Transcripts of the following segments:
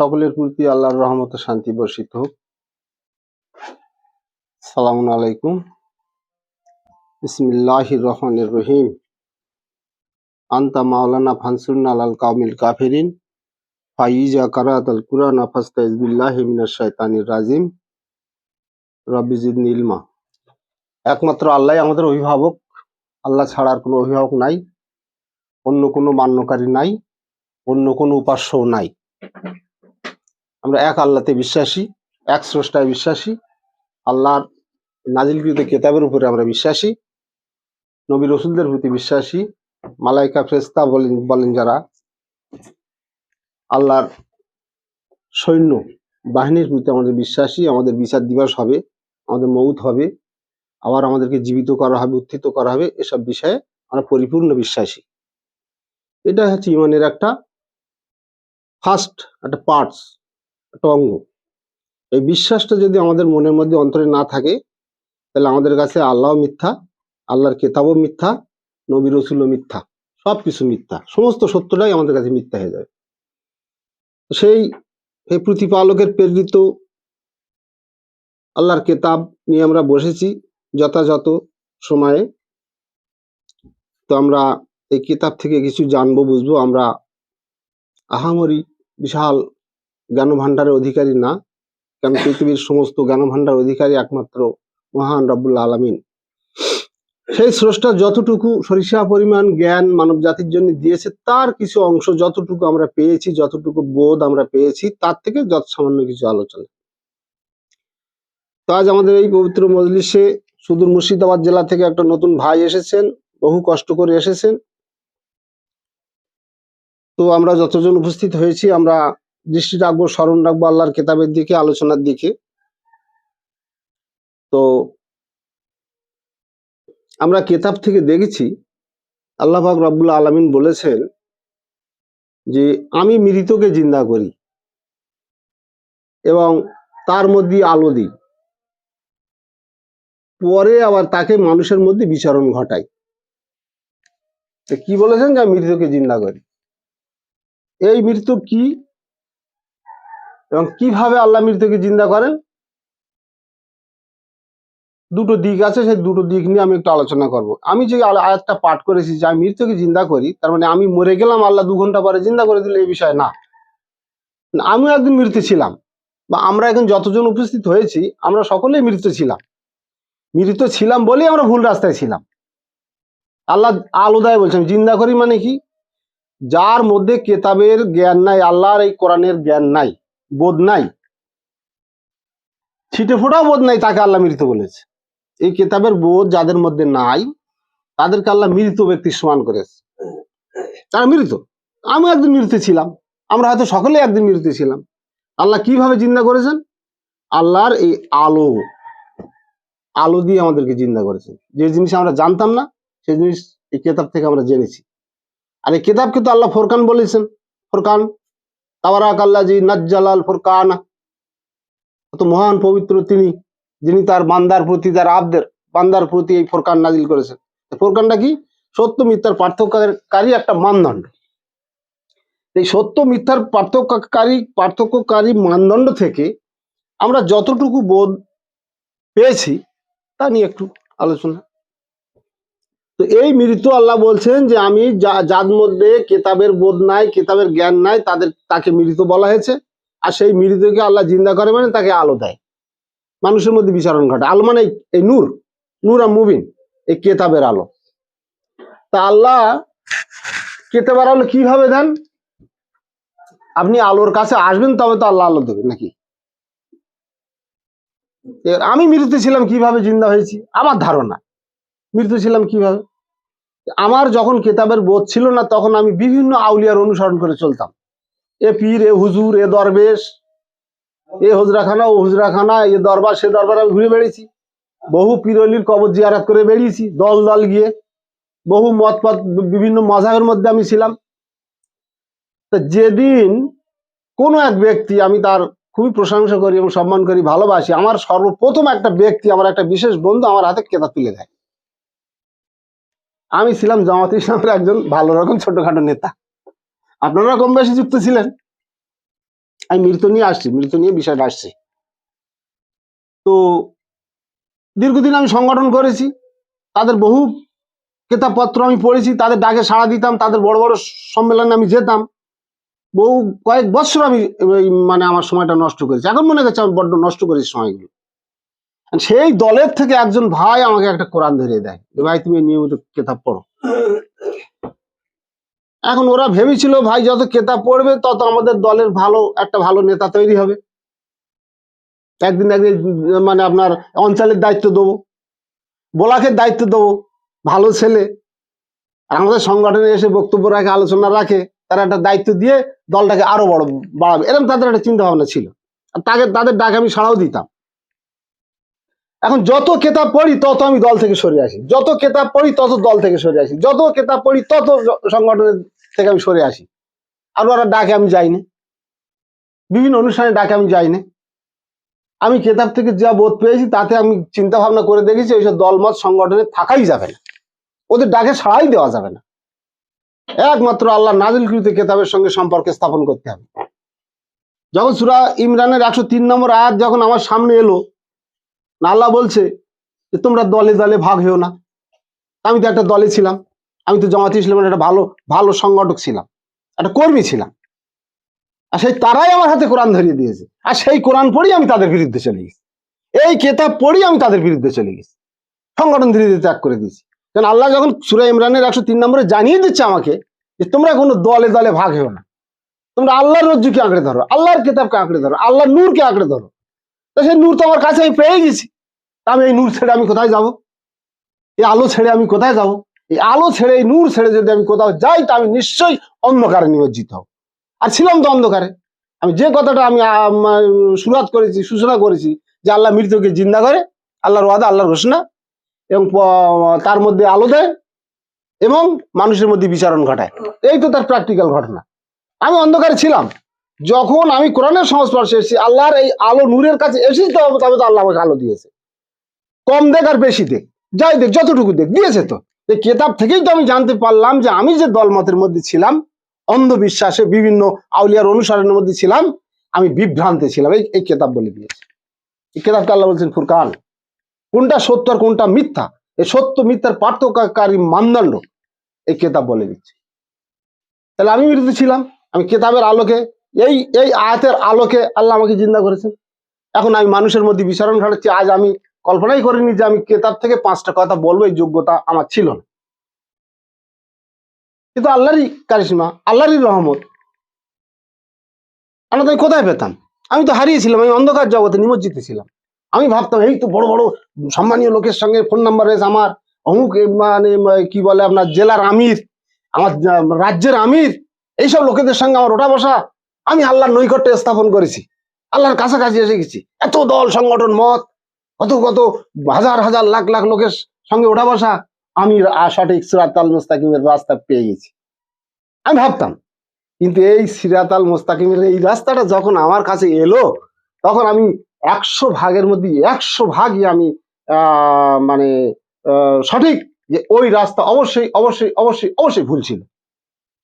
সকলের প্রতি আল্লাহর রহমত শান্তি বর্ষিত হোক। সালাম আলাইকুম। বিসমিল্লাহির রহমানির রহিম। আন্তা মাওলানা ফানসুরনা আলাল কামিল কাফেরিন। ফাইজা কারাত আল কুরআন ফাস্তাইজ বিল্লাহি মিনাশ রাজিম। রব্বি নীলমা একমাত্র আল্লাহ আমাদের অভিভাবক। আল্লাহ ছাড়ার কোনো অভিভাবক নাই। অন্য কোনো মান্যকারী নাই। অন্য কোনো উপাস্যও নাই। আমরা এক আল্লাহতে বিশ্বাসী, এক স্রষ্টায় বিশ্বাসী, আল্লাহর নাজিলকৃত কেতাবের উপরে আমরা বিশ্বাসী, নবী রসুলদের প্রতি বিশ্বাসী, মালাইকা, ফেরেশতা বলেন বলেন যারা, আল্লাহর সৈন্য বাহিনীর প্রতি আমাদের বিশ্বাসী, আমাদের বিচার দিবস হবে, আমাদের মৌত হবে, আবার আমাদেরকে জীবিত করা হবে, উত্থিত করা হবে, এসব বিষয়ে আমরা পরিপূর্ণ বিশ্বাসী। এটা হচ্ছে ইমানের একটা ফার্স্ট একটা পার্টস একটা অঙ্গ। এই বিশ্বাসটা যদি আমাদের মনের মধ্যে অন্তরে না থাকে, তাহলে আমাদের কাছে আল্লাহ মিথ্যা, আল্লাহর কেতাবও মিথ্যা, নবী রসুলও মিথ্যা সব কিছু মিথ্যা, সমস্ত সত্যটাই আমাদের কাছে মিথ্যা হয়ে যাবে। সেই প্রতিপালকের প্রেরিত আল্লাহর কেতাব নিয়ে আমরা বসেছি যথাযথ সময়ে। তো আমরা এই কিতাব থেকে কিছু জানব, বুঝব, আমরা আহামরি বিশাল জ্ঞান ভাণ্ডারের অধিকারী না কারণ পৃথিবীর সমস্ত জ্ঞান ভাণ্ডার অধিকারী একমাত্র মহান রব্বুল্লা আলমিন। সেই স্রষ্টা যতটুকু সরিষা পরিমাণ জ্ঞান মানব জাতির জন্য দিয়েছে, তার কিছু অংশ যতটুকু আমরা পেয়েছি, যতটুকু বোধ আমরা পেয়েছি, তার থেকে যত সামান্য কিছু আলোচনা। তো আজ আমাদের এই পবিত্র মজলিসে সুদূর মুর্শিদাবাদ জেলা থেকে একটা নতুন ভাই এসেছেন, বহু কষ্ট করে এসেছেন। তো আমরা যতজন উপস্থিত হয়েছি, আমরা দৃষ্টি রাখব, স্মরণ রাখব আল্লাহর কেতাবের দিকে, আলোচনার দিকে। তো আমরা কেতাব থেকে দেখেছি, আল্লাহ পাক রব্বুল আলমিন বলেছেন যে, আমি মৃতকে জিন্দা করি এবং তার মধ্যে আলো দিই। পরে আবার তাকে মানুষের মধ্যে বিচরণ ঘটাই। কি বলেছেন যে মৃতকে জিন্দা করি? এই মৃত্যু কি? এবং কীভাবে আল্লাহ মৃত্যুকে জিন্দা করেন? দুটো দিক আছে, সেই দুটো দিক নিয়ে আমি একটু আলোচনা করব। আমি যে আয়াতটা পাঠ করেছি যে আমি মৃত্যুকে জিন্দা করি, তার মানে আমি মরে গেলাম, আল্লাহ দু ঘণ্টা পরে জিন্দা করে দিলে, এই বিষয় না। আমিও একদিন মৃত্যু ছিলাম। বা আমরা এখন যতজন উপস্থিত হয়েছি, আমরা সকলেই মৃত ছিলাম। মৃত ছিলাম বলেই আমরা ভুল রাস্তায় ছিলাম। আল্লাহ আলোদায় বলছেন, জিন্দা করি মানে কি? যার মধ্যে কেতাবের জ্ঞান নাই, আল্লাহর এই কোরআনের জ্ঞান নাই। বোধ নাই। ছিটে ফোটাও বোধ নাই, তাকে আল্লাহ মৃত বলেছে। এই কেতাবের বোধ যাদের মধ্যে নাই, তাদেরকে আল্লাহ মৃত ব্যক্তির সমান করেছে। তারা মৃত। আমি একদিন মৃত ছিলাম। আমরা হয়তো সকলে একদিন মৃত ছিলাম। আল্লাহ কীভাবে জিন্দা করেছেন? আল্লাহর এই আলো। আলো দিয়ে আমাদেরকে জিন্দা করেছেন। যে জিনিস আমরা জানতাম না, সেই জিনিস এই কেতাব থেকে আমরা জেনেছি। আর এই কেতাবকে তো আল্লাহ ফোরকান বলেছেন। ফোরকান নাজ্জালাল কত মহান পবিত্র তিনি, যিনি তার বান্দার প্রতি, তার আবদের বান্দার প্রতি এই ফোরকান নাজিল করেছেন। ফোরকানটা কি? সত্য মিথ্যার পার্থক্যকারী একটা মানদণ্ড। এই সত্য মিথ্যার পার্থক্যকারী পার্থক্যকারী মানদণ্ড থেকে আমরা যতটুকু বোধ পেয়েছি, তা নিয়ে একটু আলোচনা তো এই মৃত্যু আল্লাহ বলছেন যে আমি যার মধ্যে কেতাবের বোধ নাই, কেতাবের জ্ঞান নাই, তাদের, তাকে মৃত বলা হয়েছে। আর সেই মৃতকে আল্লাহ জিন্দা করে মানে তাকে আলো দেয়। মানুষের মধ্যে বিচরণ ঘটে। আলো মানে এই- নূর নূর মুবিন, এই কেতাবের আলো। তা আল্লাহ কেতাবের আলো কীভাবে দেন? আপনি আলোর কাছে আসবেন, তবে তো আল্লাহ আলো দেবেন নাকি? আমি মৃত ছিলাম কীভাবে জিন্দা হয়েছি? আমার ধারণা। মৃত ছিলাম কীভাবে? আমার যখন কেতাবের বোধ ছিল না, তখন আমি বিভিন্ন আউলিয়ার অনুসরণ করে চলতাম। এ পীর, এ হুজুর, এ দরবেশ, এ হুজরাখানা, ও হুজরাখানা, এ দরবার, সে দরবার আমি ঘুরে বেড়েছি বহু পীরলির কবর জিয়ারাত করে বেরিয়েছি দল দল গিয়ে। বহু মত বিভিন্ন মজাবের মধ্যে আমি ছিলাম। তা যেদিন কোনো এক ব্যক্তি আমি তার খুবই প্রশংসা করি এবং সম্মান করি, ভালোবাসি, আমার সর্বপ্রথম একটা ব্যক্তি, আমার একটা বিশেষ বন্ধু আমার হাতে কেতাব তুলে দেয়। আমি ছিলাম জামাত ইসলামের একজন ভালো রকম ছোটখাটো নেতা। আপনারা কম বেশি যুক্ত ছিলেন। আমি মৃত নিয়ে আসছি, মৃত নিয়ে বিষয়টা আসছি তো দীর্ঘদিন আমি সংগঠন করেছি, তাদের বহু কিতাবপত্র আমি পড়েছি, তাদের ডাকে সাড়া দিতাম, তাদের বড় বড় সম্মেলনে আমি যেতাম। বহু কয়েক বছর আমি মানে আমার সময়টা নষ্ট করেছি। এখন মনে করছে আমি বড্ড নষ্ট করেছি সময়গুলো। সেই দলের থেকে একজন ভাই আমাকে একটা কোরআন ধরিয়ে দেয়। ভাই, তুমি নিয়মিত কেতাব পড়ো। এখন ওরা ভেবেছিল, ভাই, যত কেতাব পড়বে, তত আমাদের দলের ভালো, একটা ভালো নেতা তৈরি হবে। একদিন একদিন মানে আপনার অঞ্চলের দায়িত্ব দেবো, ব্লকের দায়িত্ব দেবো, ভালো ছেলে। আর আমাদের সংগঠনে এসে বক্তব্য রাখে, আলোচনা রাখে, তারা একটা দায়িত্ব দিয়ে দলটাকে আরও বড় বাড়াবে। এরকম তাদের একটা চিন্তা ভাবনা ছিল। আর তাকে তাদের ডাকে আমি সাড়াও দিতাম। এখন যত কেতাব পড়ি, তত আমি দল থেকে সরে আসি। যত কেতাব পড়ি, তত দল থেকে সরে আসি। যত কেতাব পড়ি, তত সংগঠনের থেকে আমি সরে আসি। আর ওরা ডাকে, আমি যাই না বিভিন্ন অনুষ্ঠানে ডাকে, আমি যাই না আমি কেতাব থেকে যা বোধ পেয়েছি, তাতে আমি চিন্তা ভাবনা করে দেখেছি, ওইসব দলমত সংগঠনে থাকাই যাবে না। ওদের ডাকে সাড়াই দেওয়া যাবে না। একমাত্র আল্লাহ নাজিলকৃত কেতাবের সঙ্গে সম্পর্ক স্থাপন করতে হবে। যখন সুরা ইমরানের একশো তিন নম্বর আয়াত যখন আমার সামনে এলো না, আল্লাহ বলছে যে তোমরা দলে দলে ভাগ হয়েও না। আমি তো একটা দলে ছিলাম। আমি তো জামাত ইসলামের একটা ভালো ভালো সংগঠক ছিলাম। একটা কর্মী ছিলাম। আর সেই তারাই আমার হাতে কোরআন ধরিয়ে দিয়েছে। আর সেই কোরআন পড়েই আমি তাদের বিরুদ্ধে চলে গেছি। এই কেতাব পড়েই আমি তাদের বিরুদ্ধে চলে গেছি। সংগঠন ধীরে ধীরে ত্যাগ করে দিয়েছি। কারণ আল্লাহ যখন সুরা ইমরানের একশো তিন নম্বরে জানিয়ে দিচ্ছে আমাকে যে তোমরা কোনো দলে দলে ভাগ হও না। তোমরা আল্লাহর রজ্জুকে আঁকড়ে ধরো, আল্লাহর কেতাবকে আঁকড়ে ধরো, আল্লাহর নূরকে আঁকড়ে ধরো। তো সেই নূর তো আমার কাছে আমি পেয়ে গেছি। আমি এই নূর ছেড়ে আমি কোথায় যাব? এই আলো ছেড়ে আমি কোথায় যাব? এই আলো ছেড়ে এই নূর ছেড়ে যদি আমি কোথাও যাই তা আমি নিশ্চয়ই অন্ধকারে নিমজ্জিত হব। আর ছিলাম তো অন্ধকারে। আমি যে কথাটা আমি শুরুয়াত করেছি সূচনা করেছি যে আল্লাহ মৃতকে জিন্দা করে আল্লাহর ওয়াদা আল্লাহর ঘোষণা এবং তার মধ্যে আলো দেয় এবং মানুষের মধ্যে বিচারণ ঘটায়। এই তো তার প্র্যাকটিক্যাল ঘটনা। আমি অন্ধকারে ছিলাম। যখন আমি কোরআনের সংস্পর্শে এসেছি, আল্লাহর এই আলো নূরের কাছে এসেছি তবে তবে তো আল্লাহ আমাকে আলো দিয়েছে। কম দেখ আর বেশি দেখ, যাই দেখ, যতটুকু দেখ, দিয়েছে তো। এই কেতাব থেকেই তো আমি জানতে পারলাম যে আমি যে দলমতের মধ্যে ছিলাম, অন্ধবিশ্বাসে বিভিন্ন আউলিয়ার অনুসরণের মধ্যে ছিলাম, আমি বিভ্রান্তে ছিলাম। এই এই কেতাব বলে দিয়েছে। এই কেতাবকে আল্লাহ বলছেন ফুরকান। কোনটা সত্য আর কোনটা মিথ্যা? এই সত্য, মিথ্যার পার্থক্যকারী মানদণ্ড এই কেতাব বলে দিচ্ছে। তাহলে আমি বিরুদ্ধে ছিলাম, আমি কেতাবের আলোকে এই এই আয়াতের আলোকে আল্লাহ আমাকে জিন্দা করেছেন। এখন আমি মানুষের মধ্যে বিচরণ ঘটাচ্ছি। আজ আমি কল্পনাই করিনি যে আমি কেতাব থেকে পাঁচটা কথা বলব, এই যোগ্যতা আমার ছিল না। কিন্তু আল্লাহরই কারিশমা, আল্লাহরই রহমত। আমরা তো কোথায় পেতাম? আমি তো হারিয়েছিলাম, আমি অন্ধকার জগতে নিমজ্জিত ছিলাম। আমি ভাবতাম, এই তো বড় বড় সম্মানীয় লোকের সঙ্গে ফোন নাম্বার রয়েছে আমার। অমুক মানে কি বলে আপনার জেলার আমির, আমার রাজ্যের আমির। এইসব লোকেদের সঙ্গে আমার ওঠা বসা আমি আল্লাহর নৈকট্য স্থাপন করেছি, আল্লাহর কাছাকাছি এসে গেছি। এত দল, সংগঠন, মত, কত কত, হাজার হাজার, লাখ লাখ লোকের সঙ্গে ওঠা বসা, আমি সঠিক সিরাত আল মুস্তাকিমের রাস্তা পেয়ে গেছি। আমি ভাবতাম, কিন্তু এই সিরাত আল মুস্তাকিমের এই রাস্তাটা যখন আমার কাছে এলো, তখন আমি একশো ভাগের মধ্যে, একশো ভাগই আমি মানে সঠিক যে ওই রাস্তা অবশ্যই অবশ্যই অবশ্যই অবশ্যই ভুল ছিল।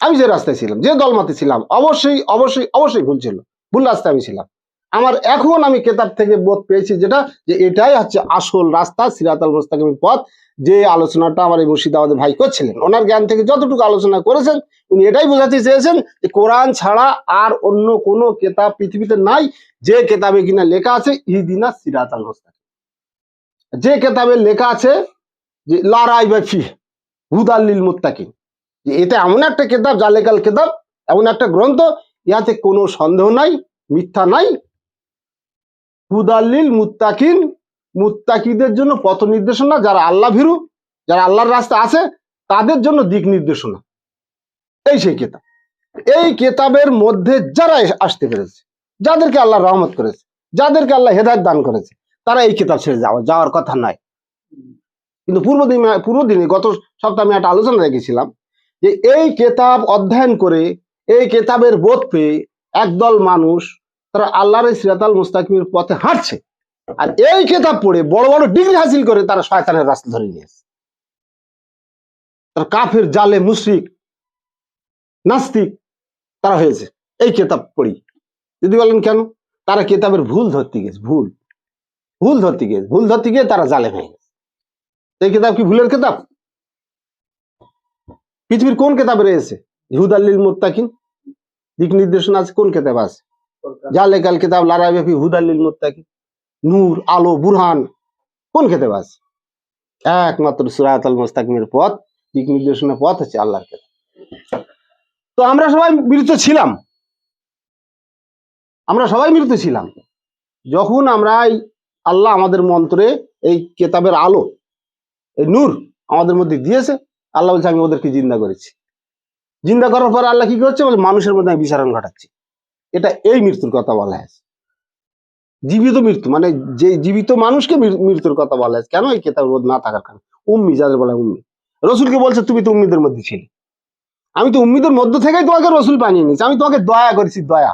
আমি যে রাস্তায় ছিলাম, যে দলমাতে ছিলাম, অবশ্যই অবশ্যই অবশ্যই ভুল ছিল। ভুল রাস্তায় আমি ছিলাম। আমার এখন আমি কেতাব থেকে বোধ পেয়েছি যেটা, যে এটাই হচ্ছে আসল রাস্তা, সিরাত আল মুস্তাকিমের পথ। যে আলোচনাটা আমার এই মুর্শিদাবাদের ভাই করছিলেন, ওনার জ্ঞান থেকে যতটুকু আলোচনা করেছেন, উনি এটাই বোঝাতে চেয়েছেন যে কোরআন ছাড়া আর অন্য কোনো কেতাব পৃথিবীতে নাই, যে কেতাবে কিনা লেখা আছে ইদিনা সিরাত আল মুস্তাকিম। যে কেতাবে লেখা আছে যে লারাই বা ফি হুদাল্লিল মুত্তাকিন। যে এটা এমন একটা কেতাব জালেকাল কেতাব, এমন একটা গ্রন্থ ইহাতে কোনো সন্দেহ নাই, মিথ্যা নাই। হুদাল্লিল মুত্তাকিন, মুত্তাকিদের জন্য পথ নির্দেশনা, যারা আল্লাহ ভীরু, যারা আল্লাহর রাস্তা আছে, তাদের জন্য দিক নির্দেশনা। এই সেই কেতাব। এই কেতাবের মধ্যে যারা আসতে পেরেছে, যাদেরকে আল্লাহ রহমত করেছে, যাদেরকে আল্লাহ হেদায়ত দান করেছে, তারা এই কেতাব ছেড়ে যাওয়া, যাওয়ার কথা নয় কিন্তু পূর্ব দিনে পূর্ব দিনে গত সপ্তাহে আমি একটা আলোচনা রেখেছিলাম যে এই কেতাব অধ্যয়ন করে, এই কেতাবের বোধ পেয়ে একদল মানুষ তারা আল্লাহর সিরাতাল মুস্তাকিমের পথে হাঁটছে। আর এই কেতাব পড়ে বড় বড় ডিগ্রি হাসিল করে তারা শয়তানের রাস্তা ধরে নিয়েছে তারা কাফের, জালে, মুশরিক, নাস্তিক তারা হয়েছে। এই কেতাব পড়ি। যদি বলেন কেন? তারা কেতাবের ভুল ধরতে গেছে, ভুল। ভুল ধরতে গেছে, ভুল ধরতে গিয়ে তারা জালে হয়ে গেছে। এই কেতাব কি ভুলের কেতাব? পৃথিবীর কোন কেতাবে রয়েছে? ইহুদ আল্লিল মোত্তাকিন? দিক নির্দেশনা আছে, কোন কেতাব আছে? জালে কাল কেতাব লারা ব্যাপী হুদ আল্লিল মোত্তাকিন। নূর, আলো, বুরহান, কোন কেতাব আছে? একমাত্র সুরাত আল মোস্তাকিমের পথ, দিক নির্দেশনা পথ হচ্ছে আল্লাহর কেতাব। তো আমরা সবাই মৃত ছিলাম। আমরা সবাই মৃত ছিলাম। যখন আমরা আল্লাহ আমাদের মন্ত্রে এই কেতাবের আলো, এই নূর আমাদের মধ্যে দিয়েছে আল্লাহ বলছে, আমি ওদেরকে জিন্দা করেছি। জিন্দা করার পর আল্লাহ কি করছে? বলে, মানুষের মধ্যে আমি বিচারণ ঘটাচ্ছি। এটা এই মৃত্যুর কথা বলা হয়েছে। জীবিত মৃত্যু মানে যে জীবিত মানুষকে মৃত্যুর কথা বলা হয়েছে। কেন এই মধ্যে না থাকার কারণে? উম্মি, যাদের বলা উম্মি। রসুলকে বলছে, তুমি তো উম্মিদের মধ্যে ছিলে। আমি তো উম্মিদের মধ্য থেকেই তোমাকে রসুল বানিয়ে নিয়েছি। আমি তোমাকে দয়া করেছি, দয়া।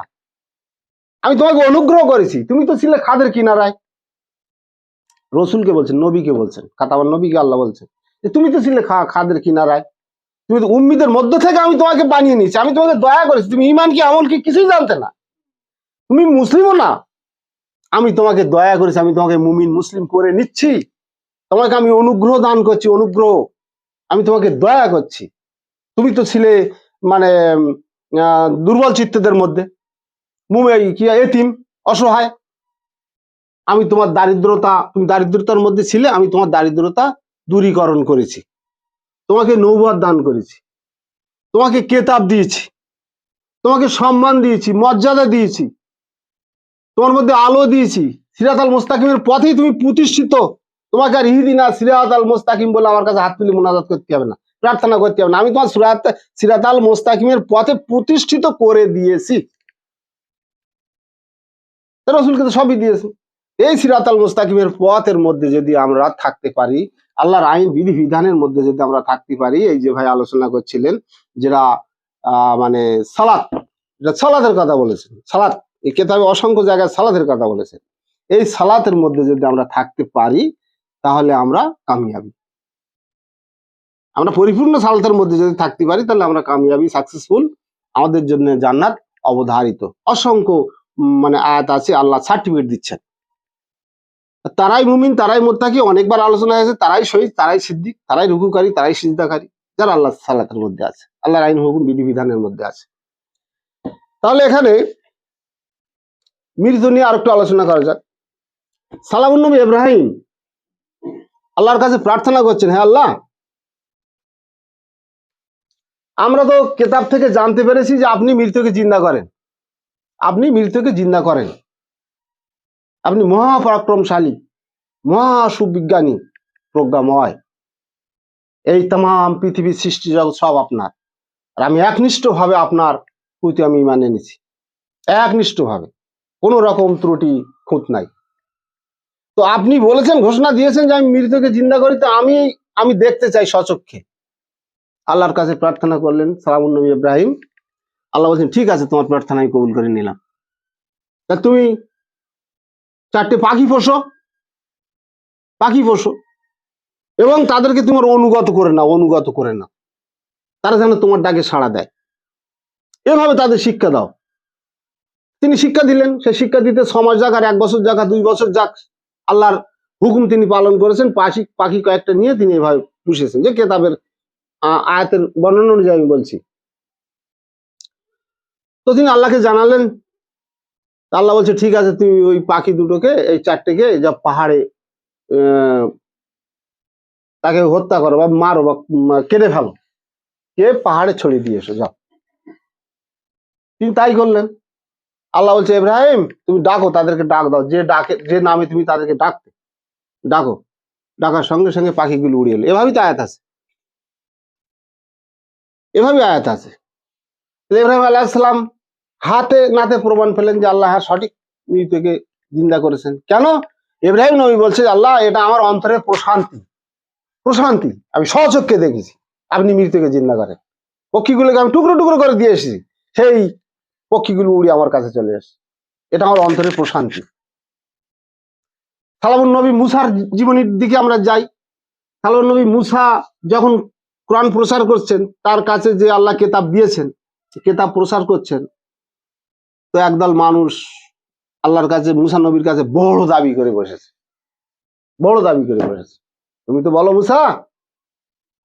আমি তোমাকে অনুগ্রহ করেছি। তুমি তো ছিলে খাদের কিনারায়। রসুলকে বলছেন, নবীকে বলছেন কাতাবার নবীকে আল্লাহ বলছেন তুমি তো ছিলে খাদের কিনারায়। তুমি তো উম্মিদের মধ্য থেকে আমি তোমাকে বানিয়ে নিয়েছি, আমি তোমাকে দয়া করেছি, তুমি ইমান কি, আমল কি, কিছুই জানতে না। তুমি মুসলিমও না। আমি তোমাকে দয়া করেছি, আমি তোমাকে মুমিন, মুসলিম করে নিচ্ছি। তোমাকে আমি অনুগ্রহ দান করছি, অনুগ্রহ। আমি তোমাকে দয়া করছি। তুমি তো ছিলে মানে দুর্বল চিত্তদের মধ্যে। মুমে কি, এতিম, অসহায়। আমি তোমার দারিদ্রতা, তুমি দারিদ্রতার মধ্যে ছিলে, আমি তোমার দারিদ্রতা দূরীকরণ করেছি। তোমাকে নৌবাদ দান করেছি। তোমাকে কেতাব দিয়েছি। তোমাকে সম্মান দিয়েছি, মর্যাদা দিয়েছি। তোমার মধ্যে আলো দিয়েছি। সিরাত আল মোস্তাকিমের পথেই তুমি প্রতিষ্ঠিত। তোমাকে আর ইহিদিনা সিরাত আল মোস্তাকিম বলে আমার কাছে হাত তুলে মোনাজাত করতে হবে না, প্রার্থনা করতে হবে না। আমি তোমার সুরাত, সিরাত আল মোস্তাকিমের পথে প্রতিষ্ঠিত করে দিয়েছি। রসুলকে তো সবই দিয়েছে। এই সিরাত আল মুস্তাকিমের পথের মধ্যে যদি আমরা থাকতে পারি আল্লাহর আইন বিধি বিধানের মধ্যে যদি আমরা থাকতে পারি, এই যে ভাই আলোচনা করছিলেন যেটা মানে সালাত এটা সালাতের কথা বলেছেন, সালাত, এই কেতাবে অসংখ্য জায়গায় সালাতের কথা বলেছেন। এই সালাতের মধ্যে যদি আমরা থাকতে পারি, তাহলে আমরা কামিয়াবি। আমরা পরিপূর্ণ সালাতের মধ্যে যদি থাকতে পারি, তাহলে আমরা কামিয়াবি সাকসেসফুল আমাদের জন্য জান্নাত অবধারিত। অসংখ্য মানে আয়াত আছে, আল্লাহ সার্টিফিকেট দিচ্ছেন। তারাই মুমিন, তারাই মোত্তাকি, অনেকবার আলোচনা হয়েছে, তারাই শহীদ তারাই সিদ্দিক, তারাই রুকুকারী, তারাই সিজদাকারী, যারা আল্লাহ সালাতের মধ্যে আছে, আল্লাহর আইন, হুকুম বিধিবিধানের মধ্যে আছে। তাহলে এখানে মৃত্যু নিয়ে আরেকটু আলোচনা করা যাক। সালামুন নবী ইব্রাহিম, আল্লাহর কাছে প্রার্থনা করছেন হ্যাঁ আল্লাহ, আমরা তো কেতাব থেকে জানতে পেরেছি যে আপনি মৃত্যুকে জিন্দা করেন। আপনি মৃত্যুকে জিন্দা করেন। আপনি মহাপরাক্রমশালী মহা সুবিজ্ঞানী প্রজ্ঞাময় এই তাম পৃথিবীর সৃষ্টি জগৎ সব আপনার। আর আমি একনিষ্ঠ ভাবে আপনার প্রতি আমি মানে নিছি। একনিষ্ঠ ভাবে কোনো রকম ত্রুটি, খুঁত নাই। তো আপনি বলেছেন, ঘোষণা দিয়েছেন যে আমি মৃতকে জিন্দা করি, তো আমি আমি দেখতে চাই সচক্ষে। আল্লাহর কাছে প্রার্থনা করলেন, সালামুন নবী ইব্রাহিম। আল্লাহ বলছেন, ঠিক আছে, তোমার প্রার্থনা আমি কবুল করে নিলাম। তা তুমি চারটে পাখি পোষো। পাখি পোষো। এবং তাদেরকে তোমার অনুগত করে নাও, অনুগত করে নাও। তারা যেন তোমার ডাকে সাড়া দেয়। এভাবে তাদের শিক্ষা দাও। তিনি শিক্ষা দিলেন, সে শিক্ষা দিতে মাস যাক আর এক বছর যাক দুই বছর যাক, আল্লাহর হুকুম তিনি পালন করেছেন। পাখি পাখি কয়েকটা নিয়ে তিনি এভাবে পুষেছেন। যে কেতাবের আয়াতের বর্ণনা অনুযায়ী আমি বলছি। তো তিনি আল্লাহকে জানালেন আল্লাহ বলছে, ঠিক আছে তুমি ওই পাখি দুটোকে, এই চারটেকে যা পাহাড়ে তাকে হত্যা করো বা মারো বা কেটে ফেলো। কে পাহাড়ে ছড়িয়ে দিয়ে এসো, যাও। তিনি তাই করলেন। আল্লাহ বলছে, ইব্রাহিম, তুমি ডাকো, তাদেরকে ডাক দাও। যে ডাকে, যে নামে তুমি তাদেরকে ডাকতে, ডাকো। ডাকার সঙ্গে সঙ্গে পাখিগুলো উড়িয়ে এলো। এভাবেই তো আয়াত আছে। এভাবেই আয়াত আছে। তো ইব্রাহিম আলাইসালাম হাতে নাতে প্রমাণ পেলেন যে আল্লাহ হ্যাঁ সঠিক মৃত্যুকে জিন্দা করেছেন। কেন? ইব্রাহিম নবী বলছে, আল্লাহ, এটা আমার অন্তরের প্রশান্তি। প্রশান্তি। আমি সচক্ষে দেখেছি, আপনি মৃত্যুকে জিন্দা করেন। পক্ষীগুলোকে আমি টুকরো টুকরো করে দিয়ে এসেছি। সেই পক্ষীগুলো উড়ি আমার কাছে চলে আসে। এটা আমার অন্তরের প্রশান্তি। সালামুন নবী মুসার জীবনীর দিকে আমরা যাই। সালামুন নবী মুসা যখন কোরআন প্রসার করছেন, তার কাছে যে আল্লাহ কেতাব দিয়েছেন, কেতাব প্রসার করছেন তো একদল মানুষ আল্লাহর কাছে, মুসা নবীর কাছে বড় দাবি করে বসেছে। বড় দাবি করে বসেছে। তুমি তো বলো, মুসা,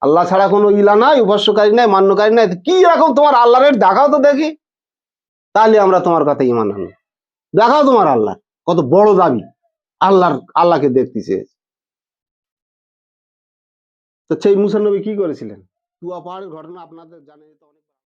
আল্লাহ ছাড়া কোনো ইলা নাই, উপাস্যকারী নাই, মান্যকারী নাই, কি রকম তোমার আল্লাহরের দেখাও তো দেখি? তাহলে আমরা তোমার কথা ইমান আনব দেখাও তোমার আল্লাহ, কত বড় দাবি আল্লাহর, আল্লাহকে দেখতে চেয়েছে। তো সেই মুসা নবী কি করেছিলেন? তুয়া পাহাড়ের ঘটনা আপনাদের জানেন